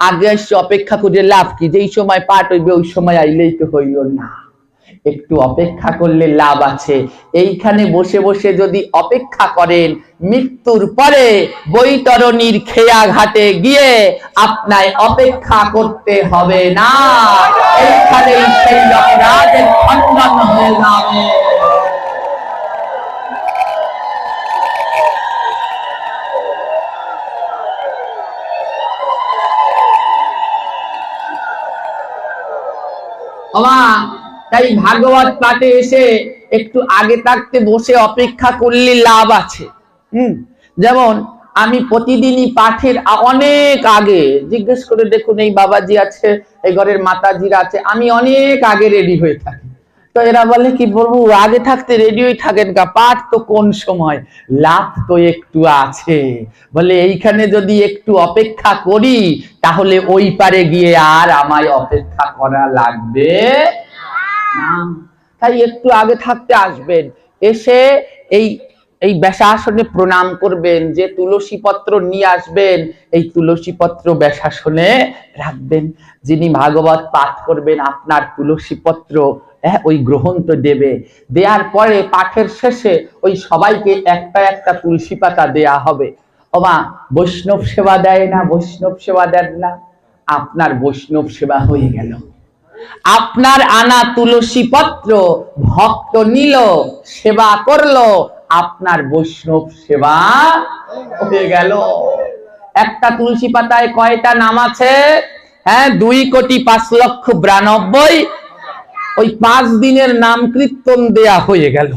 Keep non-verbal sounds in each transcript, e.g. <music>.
আগে অপেক্ষা করে লাভ কি? যেই সময় পাঠ হইবে, ওই সময় আইলেই তো হইল না। একটু অপেক্ষা করলে লাভ আছে। এইখানে বসে বসে যদি অপেক্ষা করেন, মৃত্যুর পরে বৈতরণীর খেয়া ঘাটে গিয়ে আপনায় অপেক্ষা করতে হবে না। এইখানেই সেই অপরাধের খণ্ডন হয়ে যাবে। তাই ভাগবত পাঠে এসে একটু আগে থাকতে বসে অপেক্ষা করলে লাভ আছে। হম, যেমন আমি প্রতিদিনই পাঠের অনেক আগে, জিজ্ঞেস করে দেখুন এই বাবাজি আছে, এই ঘরের মাতাজিরা আছে, আমি অনেক আগে রেডি হয়ে থাকি। তো এরা বলে, কি বলব আগে থাকতে রেডি হয়ে থাকেন গা, পাঠ তো কোন সময়? লাভ তো একটু আছে। বলে, এইখানে যদি একটু অপেক্ষা করি, তাহলে ওই পারে গিয়ে আর আমায় অপেক্ষা করা লাগবে তাই একটু আগে থাকতে আসবেন। এসে এই এই ব্যাসাসনে প্রণাম করবেন, যে তুলসী পত্র নিয়ে আসবেন, এই তুলসী পত্র ব্যাসাসনে রাখবেন। যিনি ভাগবত পাঠ করবেন, আপনার তুলসী পত্র ওই গ্রহণ দেবে। দেওয়ার পরে পাঠের শেষে ওই সবাইকে একটা একটা তুলসী পাতা দেয়া হবে। ওমা, বৈষ্ণব সেবা দেয় না, বৈষ্ণব সেবা দেন না। আপনার বৈষ্ণব সেবা হয়ে গেল। আপনার আনা তুলসী পত্র, ভক্ত নিল, সেবা করল, আপনার বৈষ্ণব সেবা হয়ে গেল। একটা তুলসী পাতায় কয়টা নাম আছে? হ্যাঁ দুই কোটি পাঁচ লক্ষ বিরানব্বই। ওই পাঁচ দিনের নাম কীর্তন দেয়া হয়ে গেল।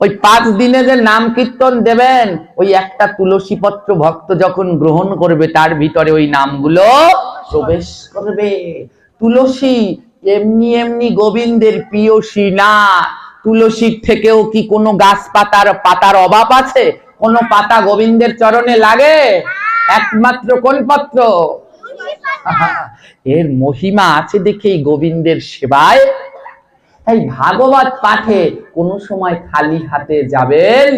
ওই পাঁচ দিনে যে নাম কীর্তন দেবেন, ওই একটা তুলসী পত্র ভক্ত যখন গ্রহণ করবে, তার ভিতরে ওই নামগুলো প্রবেশ করবে। তুলসী, এমনি এমনি গোবিন্দের প্রিয়সী না তুলসীর থেকেও কি কোনো গাছ পাতার পাতার অভাব আছে? কোনো পাতা গোবিন্দের চরণে লাগে? একমাত্র কোন পত্র <laughs> এর মহিমা আছে দেখেই গোবিন্দের সেবায়। তাই ভাগবত পাঠে কোনো সময় খালি হাতে যাবেন?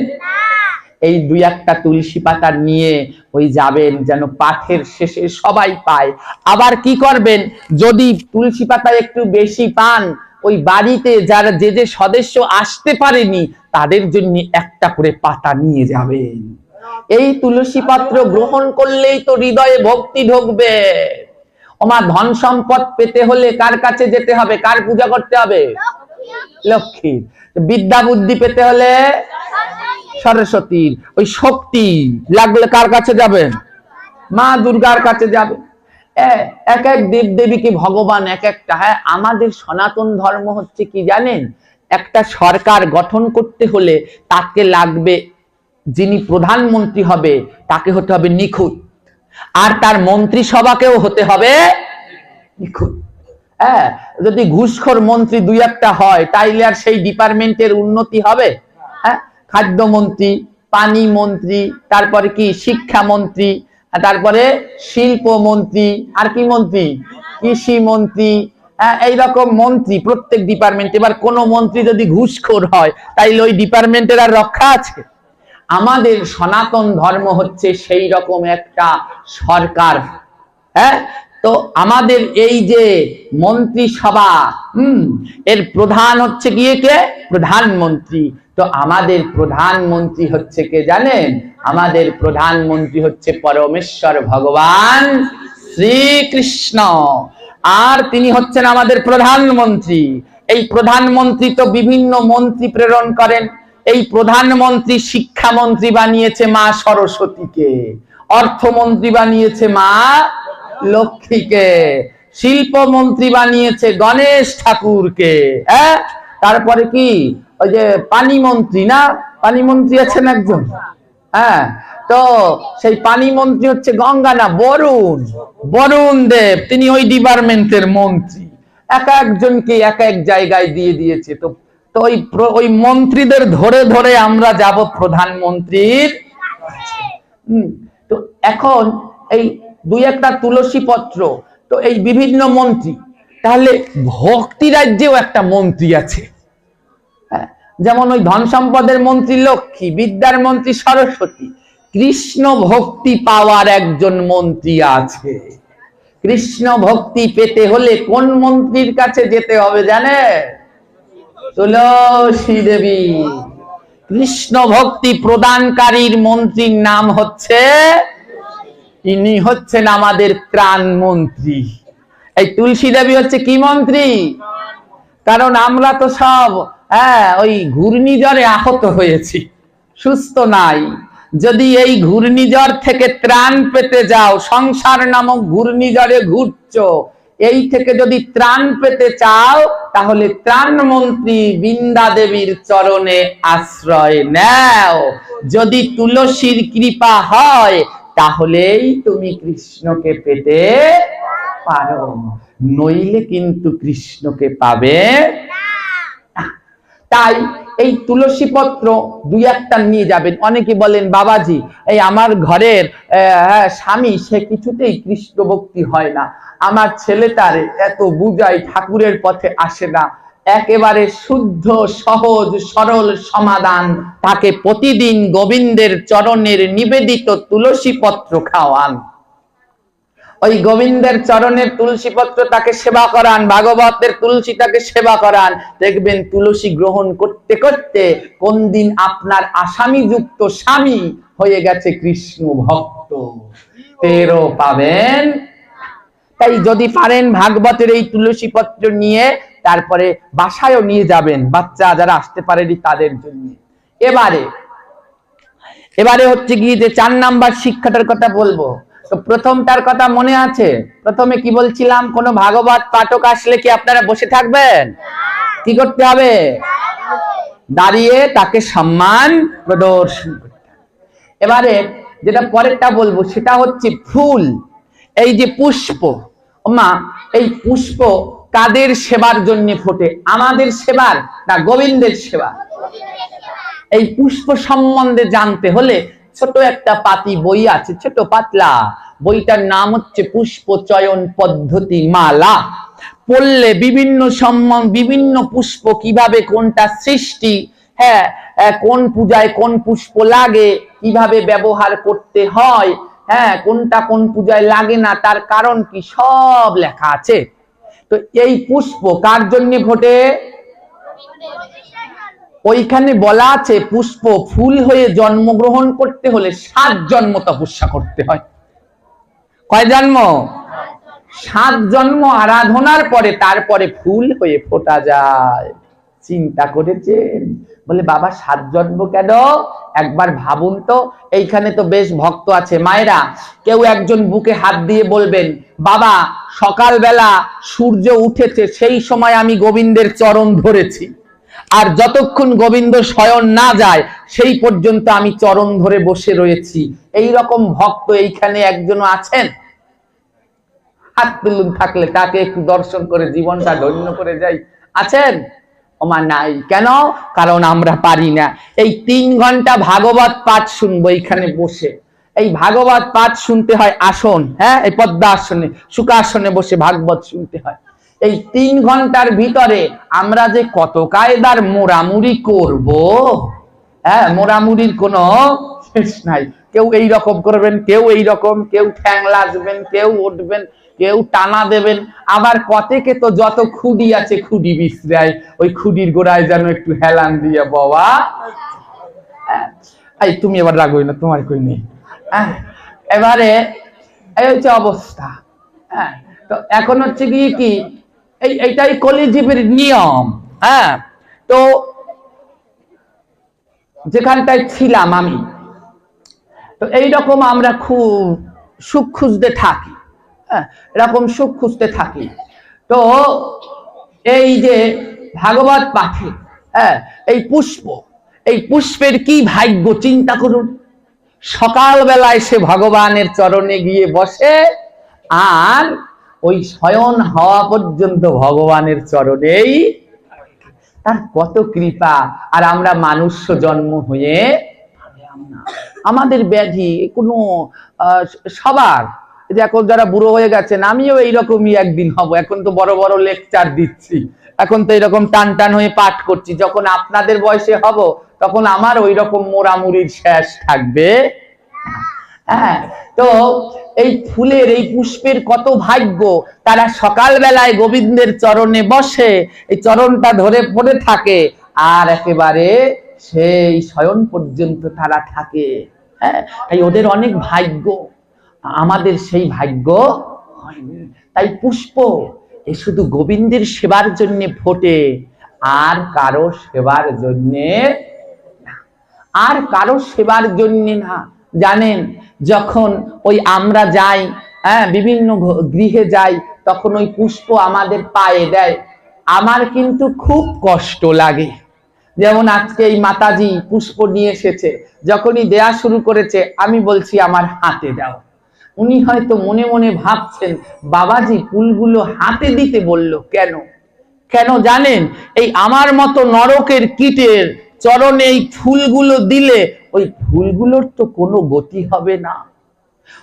এই দুই একটা তুলসী পাতা নিয়ে ওই যাবেন যেন পাঠের শেষে সবাই পায়। আবার কি করবেন? যদি তুলসী পাতা একটু বেশি পান ওই বাড়িতে যারা যে যে সদস্য আসতে পারেনি তাদের জন্য একটা করে পাতা নিয়ে যাবেন। এই তুলসী পাত্র গ্রহণ করলেই তো হৃদয়ে ভক্তি ঢুকবে। ওমা ধন সম্পদ পেতে হলে কার কাছে যেতে হবে? কার পূজা করতে হবে? লক্ষ্মীর বিদ্যা বুদ্ধি পেতে হলে সরস্বতীর। ওই শক্তি লাগলে কার কাছে যাবেন মা দুর্গার কাছে যাবে। এক এক দেব দেবীকে ভগবান এক একটা? হ্যাঁ আমাদের সনাতন ধর্ম হচ্ছে কি জানেন? একটা সরকার গঠন করতে হলে তাকে লাগবে যিনি প্রধানমন্ত্রী হবে, তাকে হতে হবে নিখুঁত। আর তার মন্ত্রিসভাকেও হতে হবে নিখুঁত। হ্যাঁ যদি ঘুষখোর মন্ত্রী দুই একটা হয়, তাইলে আর সেই ডিপার্টমেন্টের উন্নতি হবে? হ্যাঁ খাদ্যমন্ত্রী পানি মন্ত্রী তারপরে কি শিক্ষা মন্ত্রী তারপরে শিল্প মন্ত্রী আর কি মন্ত্রী? কৃষি মন্ত্রী হ্যাঁ এইরকম মন্ত্রী প্রত্যেক ডিপার্টমেন্ট। এবার কোন মন্ত্রী যদি ঘুষখোর হয়, তাইলে ওই ডিপার্টমেন্টের আর রক্ষা আছে? আমাদের সনাতন ধর্ম হচ্ছে সেই রকম একটা সরকার। হ্যাঁ? তো আমাদের এই যে মন্ত্রিসভা, হম, এর প্রধান হচ্ছে গিয়ে কে? প্রধানমন্ত্রী। তো আমাদের প্রধানমন্ত্রী হচ্ছে কে জানেন? আমাদের প্রধানমন্ত্রী হচ্ছে পরমেশ্বর ভগবান শ্রীকৃষ্ণ। আর তিনি হচ্ছেন আমাদের প্রধানমন্ত্রী। এই প্রধানমন্ত্রী তো বিভিন্ন মন্ত্রী প্রেরণ করেন। এই প্রধানমন্ত্রী শিক্ষামন্ত্রী বানিয়েছে মা সরস্বতীকে, অর্থমন্ত্রী বানিয়েছে মা লক্ষ্মীকে, শিল্পমন্ত্রী বানিয়েছে গণেশ ঠাকুরকে হ্যাঁ? তারপরে কি? ওই যে পানি মন্ত্রী না? পানি মন্ত্রী আছেন একজন হ্যাঁ? তো সেই পানি মন্ত্রী হচ্ছে গঙ্গা না, বরুণ বরুণ দেব, তিনি ওই ডিপার্টমেন্টের মন্ত্রী। এক একজনকে এক এক জায়গায় দিয়ে দিয়েছে। তো তো ওই ওই মন্ত্রীদের ধরে ধরে আমরা যাব প্রধানমন্ত্রীর তো এখন এই দুই একটা তুলসী পত্র তো এই বিভিন্ন মন্ত্রী তাহলে ভক্তি রাজ্যেও একটা মন্ত্রী আছে। হ্যাঁ, যেমন ওই ধন সম্পদের মন্ত্রী লক্ষ্মী বিদ্যার মন্ত্রী সরস্বতী কৃষ্ণ ভক্তি পাওয়ার একজন মন্ত্রী আছে। কৃষ্ণ ভক্তি পেতে হলে কোন মন্ত্রীর কাছে যেতে হবে জানে তুলসী দেবী। কৃষ্ণ ভক্তি প্রদানকারীর মন্ত্রীর নাম হচ্ছে, ইনি হচ্ছেন আমাদের ত্রাণ মন্ত্রী। এই তুলসী দেবী হচ্ছে কি মন্ত্রী? কারণ আমরা তো সব হ্যাঁ ওই ঘূর্ণিঝড়ে আহত হয়েছি, সুস্থ নাই। যদি এই ঘূর্ণিঝড় থেকে ত্রাণ পেতে যাও, সংসার নামক ঘূর্ণিঝড়ে ঘুরছো এই থেকে যদি ত্রাণ পেতে চাও, তাহলে ত্রাণ মন্ত্রী বৃন্দা দেবীর চরণে আশ্রয় নাও। যদি তুলসীর কৃপা হয়, তাহলেই তুমি কৃষ্ণকে পেতে পারো। নইলে কিন্তু কৃষ্ণকে পাবে তাই এই তুলসী পত্র দুই একটা নিয়ে যাবেন। অনেকে বলেন বাবাজি এই আমার ঘরের হ্যাঁ, স্বামী সে কিছুতেই কৃষ্ণ ভক্তি হয় না। আমার ছেলেটারে এত বুঝাই ঠাকুরের পথে আসে না। একেবারে শুদ্ধ সহজ সরল সমাধান। তাকে প্রতিদিন গোবিন্দের চরণের নিবেদিত তুলসী পত্র খাওয়ান। ওই গোবিন্দের চরণের তুলসী পত্র তাকে সেবা করান, ভাগবতের তুলসী তাকে সেবা করান। দেখবেন তুলসী গ্রহণ করতে করতে কোন দিন আপনার আসামি যুক্ত স্বামী হয়ে গেছে কৃষ্ণ ভক্ত। তেরো পাবেন। তাই যদি পারেন ভাগবতের এই তুলসী পত্র নিয়ে তারপরে বাসায়ও নিয়ে যাবেন, বাচ্চা যারা আসতে পারেনি তাদের জন্য। এবারে এবারে হচ্ছে কি যে চার নাম্বার শিক্ষাটার কথা বলব। প্রথমটার কথা মনে আছে? প্রথমে কি বলছিলাম, কোন ভাগবত পাঠক আসলে কি আপনারা বসে থাকবেন? কি করতে হবে? দাঁড়িয়ে তাকে সম্মান প্রদর্শন করতে এবারে যেটা পরেরটা বলব, সেটা হচ্ছে ফুল। এই যে পুষ্প মা এই পুষ্প কাদের সেবার জন্য ফোটে? আমাদের সেবার না গোবিন্দের সেবা এই পুষ্প সম্বন্ধে জানতে হলে ছোট একটা পাতি বই আছে, ছোট পাতলা। বইটার নাম হচ্ছে পুষ্প চয়ন পদ্ধতি মালা। পড়লে বিভিন্ন সম্মান বিভিন্ন পুষ্প কীভাবে কোনটা সৃষ্টি হ্যাঁ কোন পূজায় কোন পুষ্প লাগে, কীভাবে ব্যবহার করতে হয় হ্যাঁ কোনটা কোন পূজায় লাগে না, তার কারণ কি, সব লেখা আছে। তো এই পুষ্প কার জন্য ফোটে? ওইখানে বলা আছে, পুষ্প ফুল হয়ে জন্মগ্রহণ করতে হলে সাত জন্ম তপস্যা করতে হয়। কয় জন্ম? সাত জন্ম আরাধনার পরে তারপরে ফুল হয়ে ফোটা যায়। চিন্তা করেছেন? বলে, বাবা, সাত জন্ম কেন? একবার ভাবুন তো। এইখানে তো বেশ ভক্ত আছে। মায়েরা, কেউ একজন বুকে হাত দিয়ে বলবেন, বাবা, সকালবেলা সূর্য উঠেছে, সেই সময় আমি গোবিন্দের চরণ ধরেছি। আর যতক্ষণ গোবিন্দ শয়ন না যায়, সেই পর্যন্ত আমি চরণ ধরে বসে রয়েছি। এই রকম ভক্ত এইখানে একজন আছেন? হাত তুলুন থাকলে তাকে একটু দর্শন করে জীবনটা ধন্য করে যাই। আছেন? ওমা নাই। কেন? কারণ আমরা পারি না। এই তিন ঘণ্টা ভাগবত পাঠ শুনব এইখানে বসে। এই ভাগবত পাঠ শুনতে হয় আসন হ্যাঁ? এই পদ্মা আসনে সুখাসনে বসে ভাগবত শুনতে হয়। এই তিন ঘণ্টার ভিতরে আমরা যে কত কায়দার মোড়ামুড়ি করব? হ্যাঁ মোড়ামুড়ির কোনো শেষ নাই। কেউ এই রকম করবেন কেউ এই রকম কেউ ঠ্যাং লাজবেন কেউ উঠবেন কেউ টানা দেবেন। আবার কতেকে তো যত খুঁড়ি আছে খুঁড়ি বিশ্রায় ওই খুঁড়ির গোড়ায় যেন একটু হেলান দিয়ে বাবা হ্যাঁ, এই তুমি এবার রাগই না তোমার কই নেই। হ্যাঁ, এবারে এই হচ্ছে অবস্থা। হ্যাঁ তো এখন হচ্ছে কি কি? এই, এইটাই কলিজীবের নিয়ম হ্যাঁ? তো যেখানটায় ছিলাম আমি, তো এইরকম আমরা খুব সুখ খুঁজতে থাকি হ্যাঁ? এরকম সুখ খুঁজতে থাকি। তো এই যে ভাগবত পাঠে হ্যাঁ? এই পুষ্প, এই পুষ্পের কি ভাগ্য চিন্তা করুন। সকালবেলায় সে ভগবানের চরণে গিয়ে বসে আর ওই শয়ন হওয়া পর্যন্ত ভগবানের চরণেই। তার কত কৃপা। আর আমরা মানুষ জন্ম হয়ে আমাদের ব্যাধি, কোনো সবার। এখন যারা বুড়ো হয়ে গেছেন আমিও এইরকমই একদিন হব। এখন তো বড় বড় লেকচার দিচ্ছি। এখন তো এরকম টান টান হয়ে পাঠ করছি। যখন আপনাদের বয়সে হব, তখন আমার ওই রকম মোড়ামুড়ির শেষ থাকবে। হ্যাঁ তো এই ফুলের, এই পুষ্পের কত ভাগ্য। তারা সকাল বেলায় গোবিন্দের চরণে বসে, এই চরণটা ধরে পড়ে থাকে। আর একেবারে সেই শয়ন পর্যন্ত তারা থাকে। হ্যাঁ তাই ওদের অনেক ভাগ্য। আমাদের সেই ভাগ্য হয়নি তাই পুষ্প, এ শুধু গোবিন্দের সেবার জন্য ফোটে, আর কারও সেবার জন্যে আর কারও সেবার জন্যে না। জানেন যখন ওই আমরা যাই হ্যাঁ বিভিন্ন গৃহে যাই, তখন ওই পুষ্প আমাদের পায়ে দেয়। আমার কিন্তু খুব কষ্ট লাগে। যেমন আজকে এই মাতাজি পুষ্প নিয়ে এসেছে, যখনই দেয়া শুরু করেছে, আমি বলছি, আমার হাতে দাও। উনি হয়তো মনে মনে ভাবছেন, বাবাজি, ফুলগুলো হাতে দিতে বলল কেন? কেন জানেন? এই আমার মতো নরকের কীটের চরণে এই ফুলগুলো দিলে ওই ফুলগুলোর তো কোনো গতি হবে না।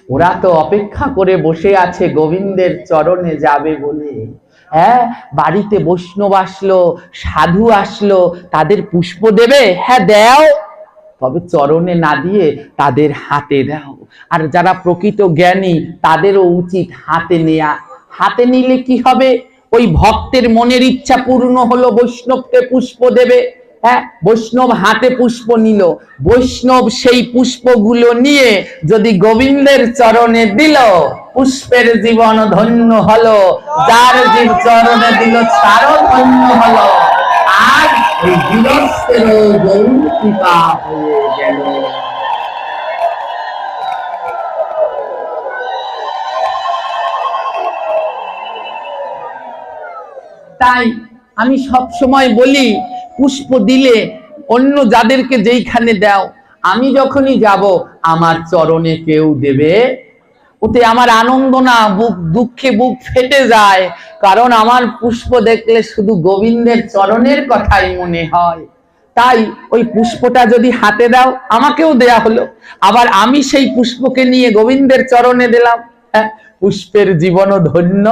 ওরা তো অপেক্ষা করে বসে আছে গোবিন্দের চরণে যাবে বলে। হ্যাঁ বাড়িতে বৈষ্ণব আসলো, সাধু আসলো, তাদের পুষ্প দেবে? হ্যাঁ দেও। তবে চরণে না দিয়ে তাদের হাতে দাও। আর যারা প্রকৃত জ্ঞানী, তাদেরও উচিত হাতে নেয়া। হাতে নিলে কি হবে? ওই ভক্তের মনের ইচ্ছা পূর্ণ হলো বৈষ্ণবকে পুষ্প দেবে। হ্যাঁ বৈষ্ণব হাতে পুষ্প নিল। বৈষ্ণব সেই পুষ্পগুলো নিয়ে যদি গোবিন্দের চরণে দিল, পুষ্পের জীবন ধন্য হলো। যার জীব চরণে দিল, তারও ধন্য হলো। আর হয়ে গেল। তাই আমি সব সময় বলি পুষ্প দিলে অন্য যাদেরকে যেইখানে দাও আমি যখনই যাব আমার চরণে কেউ দেবে। ওতে আমার আনন্দ না বুক দুঃখে বুক ফেটে যায়। কারণ আমার পুষ্প দেখলে শুধু গোবিন্দের চরণের কথাই মনে হয়। তাই ওই পুষ্পটা যদি হাতে দাও আমাকেও দেয়া হলো। আবার আমি সেই পুষ্পকে নিয়ে গোবিন্দের চরণে দিলাম। হ্যাঁ, পুষ্পের জীবনও ধন্য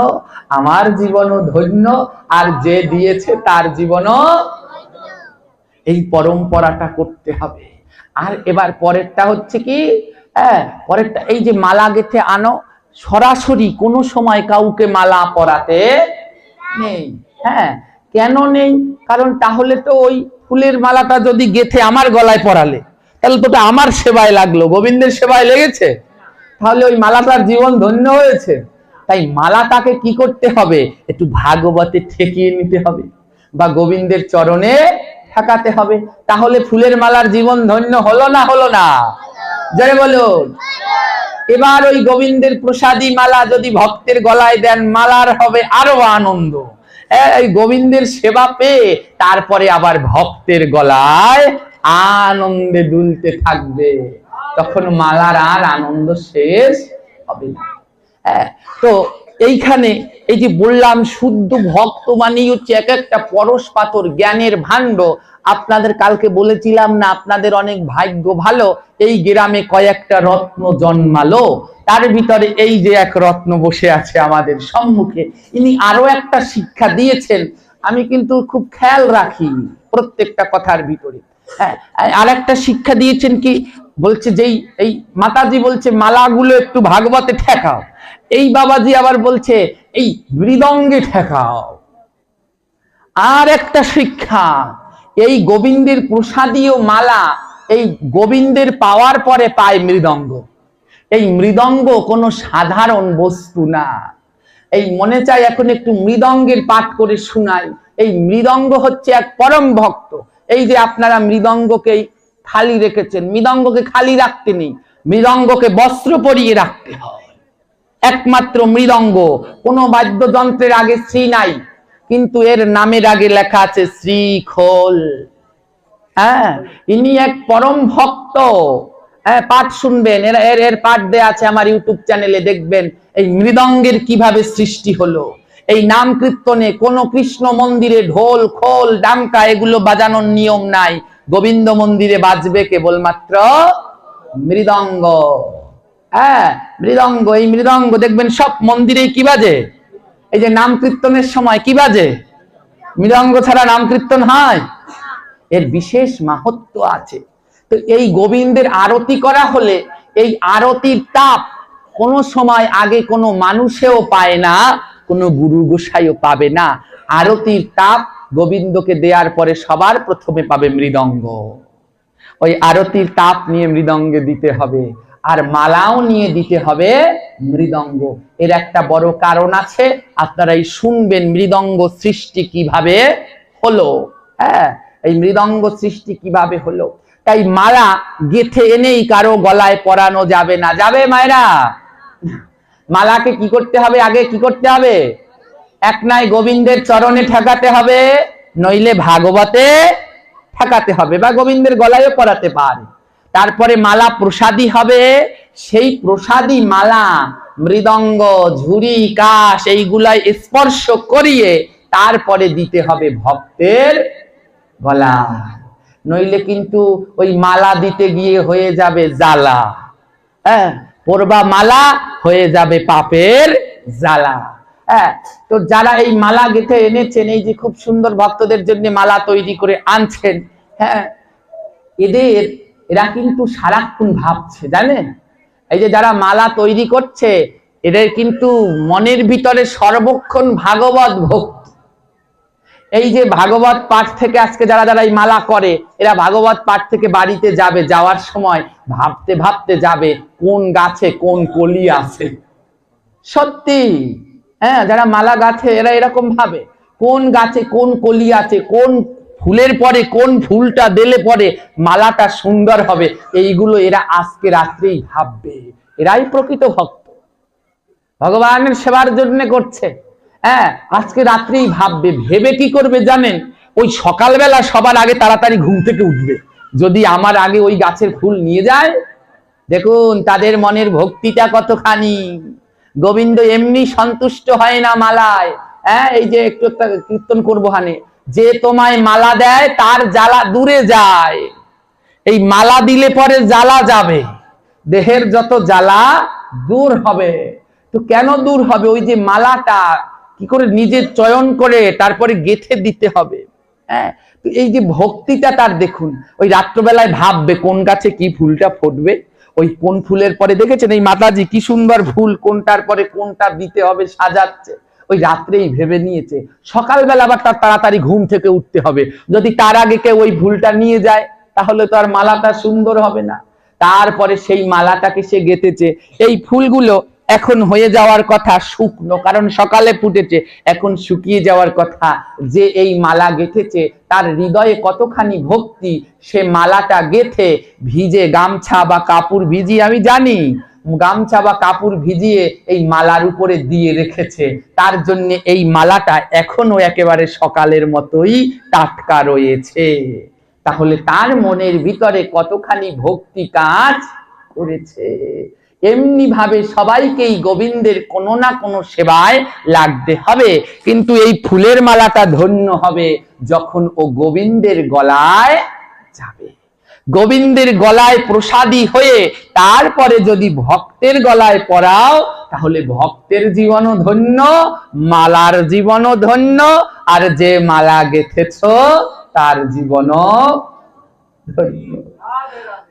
আমার জীবনও ধন্য আর যে দিয়েছে তার জীবনও এই পরম্পরাটা করতে হবে। আর এবার পরেরটা হচ্ছে কি হ্যাঁ পরেরটা এই যে মালা গেথে আনো, সরাসরি কোনো সময় কাউকে মালা পরাতে নেই। হ্যাঁ কেন নেই? কারণ তাহলে তো ওই ফুলের মালাটা যদি গেথে আমার গলায় পরালে, তাহলে তো আমার সেবায় লাগল, গোবিন্দের সেবায় লেগেছে। তাহলে ওই মালাটার জীবন ধন্য হয়েছে। তাই মালাটাকে কি করতে হবে? একটু ভাগবতে ঠেকিয়ে নিতে হবে। বা গোবিন্দের চরণে ঠেকাতে হবে তাহলে ফুলের মালার জীবন ধন্য হলো না হলো না? জয় বলুন। এবার ওই গোবিন্দের প্রসাদী মালা যদি ভক্তের গলায় দেন মালার হবে আরও আনন্দ। এই গোবিন্দের সেবা পেয়ে তারপরে আবার ভক্তের গলায় আনন্দে দুলতে থাকবে। তখন মালার আর আনন্দ শেষ হবে না। হ্যাঁ, তো এইখানে এই যে বললাম, শুদ্ধ ভক্ত মানেই হচ্ছে এক একটা পরশ পাথর, জ্ঞানের ভাণ্ড। আপনাদের কালকে বলেছিলাম না, আপনাদের অনেক ভাগ্য ভালো, এই গ্রামে কয়েকটা রত্ন জন্মালো। তার ভিতরে এই যে এক রত্ন বসে আছে আমাদের সম্মুখে, ইনি আরও একটা শিক্ষা দিয়েছেন। আমি কিন্তু খুব খেয়াল রাখি প্রত্যেকটা কথার ভিতরে। আর একটা শিক্ষা দিয়েছেন কি? বলছে যেই, এই মাতাজি বলছে, মালাগুলো একটু ভাগবতে ঠেকাও। এই বাবাজি আবার বলছে, এই মৃদঙ্গে ঠেকাও। আর একটা শিক্ষা, এই গোবিন্দের প্রসাদীয় মালা এই গোবিন্দের পাওয়ার পরে পায় মৃদঙ্গ। এই মৃদঙ্গ কোনো সাধারণ বস্তু না। এই মনে চাই এখন একটু মৃদঙ্গের পাঠ করে শোনাই। এই মৃদঙ্গ হচ্ছে এক পরম ভক্ত। এই যে আপনারা মৃদঙ্গকে খালি রেখেছেন, মৃদঙ্গকে খালি রাখতে নেই, মৃদঙ্গকে বস্ত্র পরিয়ে রাখতে হয়। একমাত্র মৃদঙ্গ, কোনো বাদ্যযন্ত্রের আগে শ্রী নাই, কিন্তু এর নামের আগে লেখা আছে শ্রীখোল। হ্যাঁ ইনি এক পরম ভক্ত। হ্যাঁ পাঠ শুনবেন এর এর পাঠ দেয়া আছে আমার ইউটিউব চ্যানেলে, দেখবেন এই মৃদঙ্গের কীভাবে সৃষ্টি হলো। এই নাম কীর্তনে কোন কৃষ্ণ মন্দিরে ঢোল, খোল ডাঙ্কা এগুলো বাজানোর নিয়ম নাই। গোবিন্দ মন্দিরে বাজবে কেবলমাত্র মৃদঙ্গ। হ্যাঁ মৃদঙ্গ, এই মৃদঙ্গ দেখবেন সব মন্দিরে কি বাজে? এই যে নাম কীর্তনের সময় কি বাজে? মৃদঙ্গ ছাড়া নাম কীর্তন হয়? এর বিশেষ মাহাত্ম আছে। তো এই গোবিন্দের আরতি করা হলে এই আরতির তাপ কোনো সময় আগে কোনো মানুষেও পায় না কোনো গুরু গোসাইও পাবে না। আরতির তাপ গোবিন্দকে দেওয়ার পরে সবার প্রথমে পাবে মৃদঙ্গ। ওই আরতির তাপ নিয়ে মৃদঙ্গে দিতে হবে, আর মালাও নিয়ে দিতে হবে মৃদঙ্গ। এর একটা বড় কারণ আছে আপনারা এই শুনবেন মৃদঙ্গ সৃষ্টি কীভাবে হলো। হ্যাঁ এই মৃদঙ্গ সৃষ্টি কীভাবে হলো। তাই মালা গেথে এনেই কারও গলায় পরানো যাবে না। যাবে মায়েরা? মালাকে কি করতে হবে? আগে কি করতে হবে? এক নাই গোবিন্দের চরণে ঠেকাতে হবে, নইলে ভাগবতে ঠেকাতে হবে বা গোবিন্দের গলায়ও পরাতে পারে। তারপরে মালা প্রসাদী হবে, সেই প্রসাদী মালা, মৃদঙ্গ, ঝুরি, কাশ, এইগুলাই স্পর্শ করিয়ে তারপরে দিতে হবে ভক্তের গলা নইলে কিন্তু ওই মালা দিতে গিয়ে হয়ে যাবে জ্বালা। হ্যাঁ? পড়বা মালা হয়ে যাবে পাপের জ্বালা। হ্যাঁ তো যারা এই মালা গেঁথে এনেছেন, এই যে খুব সুন্দর ভক্তদের জন্য মালা তৈরি করে আনছেন হ্যাঁ এদের, এরা কিন্তু সারাক্ষণ ভাবছে, জানেন? এই যে যারা মালা তৈরি করছে, এদের কিন্তু মনের ভিতরে সর্বক্ষণ ভাগবত ভক্তি। এই যে ভাগবত পাঠ থেকে আজকে যারা যারা এই মালা করে, এরা ভাগবত পাঠ থেকে বাড়িতে যাবে, যাওয়ার সময় ভাবতে ভাবতে যাবে কোন গাছে কোন কলি আছে। সত্যি হ্যাঁ যারা মালা গাছে, এরা এরকম ভাবে। কোন গাছে কোন কলি আছে, কোন ফুলের পরে কোন ফুলটা দিলে পরে মালাটা সুন্দর হবে, এইগুলো এরা আজকে রাত্রেই ভাববে। এরাই প্রকৃত ভক্ত। ভগবানের সেবার জন্য করছে। হ্যাঁ আজকে রাত্রেই ভাববে, ভেবে কি করবে জানেন? ওই সকালবেলা সবার আগে তাড়াতাড়ি ঘুম থেকে উঠবে। যদি আমার আগে ওই গাছের ফুল নিয়ে যায়, দেখুন তাদের মনের ভক্তিটা কতখানি। গোবিন্দ এমনি সন্তুষ্ট হয় না মালায়। হ্যাঁ এই যে একটু কীর্তন করব হানে। যে তোমায় মালা দেয়, তার জ্বালা দূরে যায়। এই মালা দিলে পরে জ্বালা যাবে। দেহের যত জ্বালা, দূর হবে। তো কেন দূর হবে? ওই যে মালাটা কি করে নিজের চয়ন করে তারপরে গেথে দিতে হবে? হ্যাঁ তো এই যে ভক্তিটা তার দেখুন ওই রাত্রবেলায় ভাববে কোন গাছে কি ফুলটা ফুটবে। ওই কোন ফুলের পরে দেখেছেন এই মাতাজি কি সুন্দর ফুল কোনটার পরে কোনটা দিতে হবে সাজাচ্ছে। ওই রাত্রেই ভেবে নিয়েছে। সকালবেলা আবার তার তাড়াতাড়ি ঘুম থেকে উঠতে হবে। যদি তার আগে কেউ ওই ফুলটা নিয়ে যায় তাহলে তো আর মালাটা সুন্দর হবে না। তারপরে সেই মালাটাকে সে গেতেছে এই ফুলগুলো এখন হয়ে যাওয়ার কথা শুকনো, কারণ সকালে ফুটেছে, এখন শুকিয়ে যাওয়ার কথা। যে এই মালা গেথেছে, তার হৃদয়ে কতখানি ভক্তি, সে মালাটা গেথে ভিজে গামছা বা কাপড় ভিজিয়ে, আমি জানি, গামছা বা কাপড় ভিজিয়ে এই মালার উপরে দিয়ে রেখেছে। তার জন্য এই মালাটা এখনও একেবারে সকালের মতোই টাটকা রয়েছে। তাহলে তার মনের ভিতরে কতখানি ভক্তি কাজ করেছে? এমনি ভাবে সবাইকেই গোবিন্দের কোনো না কোনো সেবায় লাগতে হবে। কিন্তু এই ফুলের মালাটা ধন্য হবে যখন ও গোবিন্দের গলায় যাবে। গোবিন্দের গলায় প্রসাদী হয়ে তারপরে যদি ভক্তের গলায় পরাও, তাহলে ভক্তের জীবনও ধন্য, মালার জীবনও ধন্য, আর যে মালা গেথেছ, তার জীবনও ধন্য।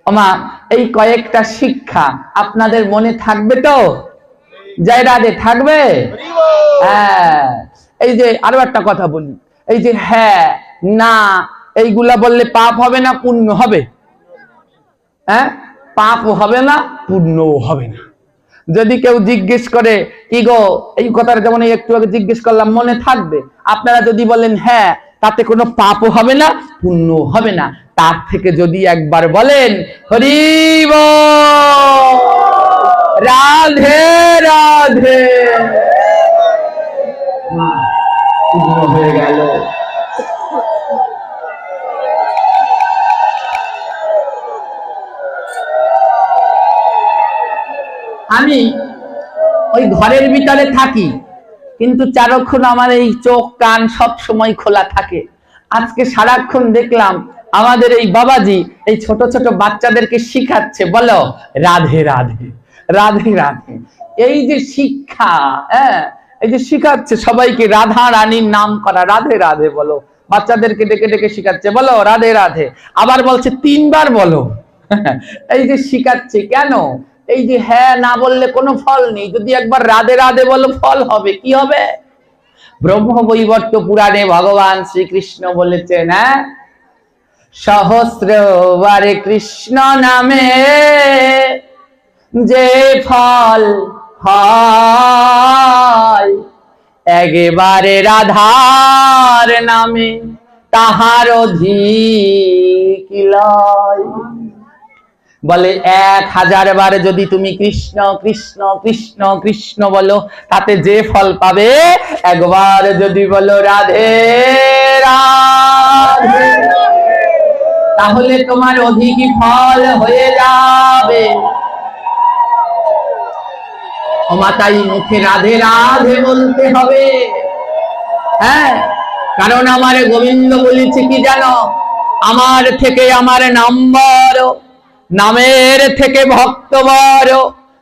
ওমা, এই কয়েকটা শিক্ষা আপনাদের মনে থাকবে তো? জয় থাকবে? হ্যাঁ। এই যে আরও একটা কথা বলি। এই যে হ্যাঁ না, এইগুলা বললে পাপ হবে না, পুণ্য হবে? হ্যাঁ? পাপ হবে না, পুণ্যও হবে না। যদি কেউ জিজ্ঞেস করে, কি গো, এই কথাটা যেমন একটু আগে জিজ্ঞেস করলাম, মনে থাকবে? আপনারা যদি বলেন হ্যাঁ তাতে কোনো পাপও হবে না পুণ্য হবে না। তার থেকে যদি একবার বলেন, হরিব! রাধে রাধে! হয়ে গেল। আমি ওই ঘরের ভিতরে থাকি, কিন্তু চারক্ষণ আমার এই চোখ কান সব সময় খোলা থাকে। আজকে সারাক্ষণ দেখলাম আমাদের এই বাবাজি এই ছোট ছোট বাচ্চাদেরকে শিখাচ্ছে। বলো, রাধে রাধে রাধে রাধে। এই যে শিক্ষা হ্যাঁ এই যে শিখাচ্ছে সবাইকে রাধা রানীর নাম করা, রাধে রাধে বলো। বাচ্চাদেরকে ডেকে ডেকে শিখাচ্ছে, বলো, রাধে রাধে। আবার বলছে তিনবার বলো। <laughs> এই যে শিখাচ্ছে কেন? এই যে হ্যাঁ না বললে কোনো ফল নেই। যদি একবার রাধে রাধে বলো, ফল হবে, কি হবে? ব্রহ্ম বৈবর্ত পুরাণে ভগবান শ্রীকৃষ্ণ বলেছেন হ্যাঁ সহস্রবারে কৃষ্ণ নামে যে ফল হয়, একেবারে রাধার নামে তাহার অধিক বলে, এক হাজার বার যদি তুমি কৃষ্ণ কৃষ্ণ কৃষ্ণ কৃষ্ণ বলো, তাতে যে ফল পাবে, একবার যদি বলো, রাধে রাধে। তাহলে তোমার অধিক ফল হয়ে যাবে। মাতাই, মুখে রাধে রাধে বলতে হবে। হ্যাঁ কারণ আমার গোবিন্দ বলেছে কি জানো? আমার থেকে আমার নাম বড় নামের থেকে ভক্ত বড়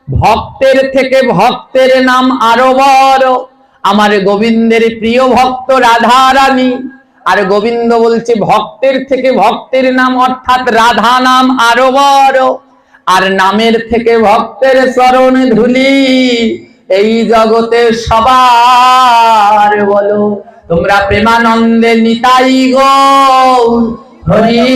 ভক্তের থেকে ভক্তের নাম আরও বড় আমার গোবিন্দের প্রিয় ভক্ত রাধা রানী আর গোবিন্দ বলছে, ভক্তের থেকে ভক্তের নাম, অর্থাৎ রাধা নাম আরও বড়। আর নামের থেকে ভক্তের চরণ ধুলি। এই জগতে সবার বলো, তোমরা প্রেমানন্দে নিতাই গো, হরি